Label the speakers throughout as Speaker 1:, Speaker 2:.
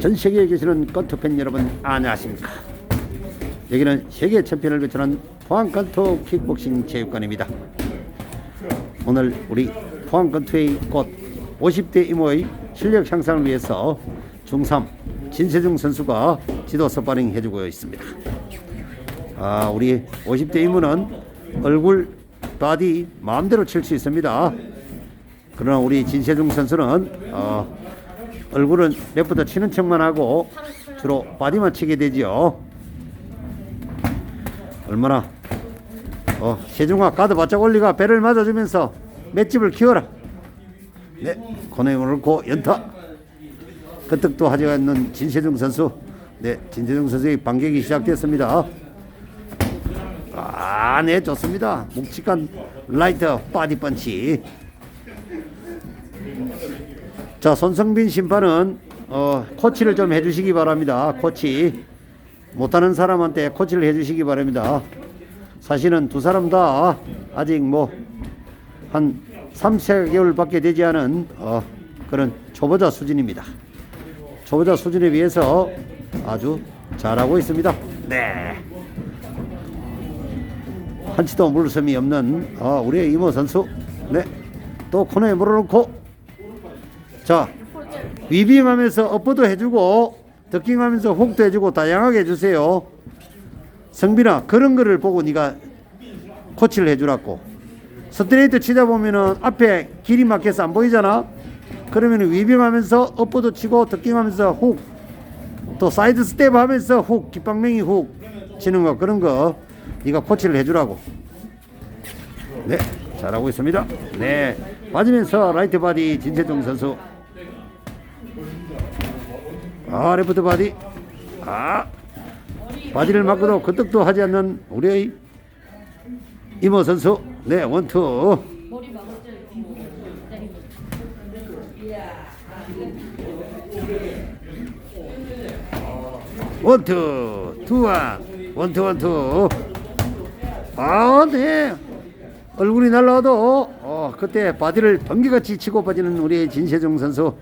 Speaker 1: 전 세계에 계시는 건투 팬 여러분 안녕하십니까? 여기는 세계 챔피언을 배출한 포항 건투 킥복싱 체육관입니다. 오늘 우리 포항 건투의 꽃 50대 이모의 실력 향상을 위해서 중3 진세중 선수가 지도 스파링 해주고 있습니다. 아 우리 50대 이모는 얼굴 바디 마음대로 칠 수 있습니다. 그러나 우리 진세중 선수는 어, 얼굴은 랩부터 치는 척만 하고 주로 바디만 치게 되지요. 얼마나 어, 세중아 가드 바짝 올리가 배를 맞아주면서 맷집을 키워라. 네, 고뇌을 넣고 연타. 끄떡도 하지 않는 진세중 선수. 네, 진세중 선수의 반격이 시작됐습니다. 아, 네, 좋습니다. 묵직한 라이트 바디 펀치. 자 손성빈 심판은 어, 코치를 좀 해주시기 바랍니다. 코치 못하는 사람한테 코치를 해주시기 바랍니다. 사실은 두 사람 다 아직 뭐 한 3, 4개월밖에 되지 않은 어, 그런 초보자 수준입니다. 초보자 수준에 비해서 아주 잘하고 있습니다. 네. 한치도 물섬이 없는 어, 우리의 이모 선수. 네. 또 코너에 물어놓고 자 위빙하면서 업보도 해주고 더킹하면서 혹도 해주고 다양하게 해주세요. 성빈아 그런 거를 보고 네가 코치를 해주라고. 스트레이트 치다 보면은 앞에 길이 막혀서 안 보이잖아? 그러면 위빙하면서 업보도 치고 더킹하면서 훅 또 사이드 스텝 하면서 훅 깃방맹이 훅 치는 거 그런 거 네가 코치를 해주라고. 네 잘하고 있습니다. 네 맞으면서 라이트 바디 진세종 선수 아 레프트 바디. 아 바디를 맞고도 끄떡도 하지 않는 우리의 이모 선수. 네 원투. 원투 투원 원투 원투. 아네 얼굴이 날라와도 어 그때 바디를 번개같이 치고 빠지는 우리 진세종 선수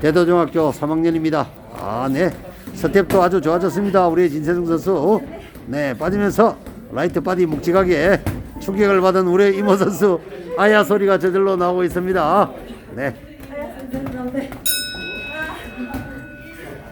Speaker 1: 대도중학교 3학년입니다. 아 네. 스텝도 아주 좋아졌습니다. 우리 진세종 선수. 네 빠지면서 라이트 바디 묵직하게 충격을 받은 우리 이모 선수. 아야 소리가 저절로 나오고 있습니다. 네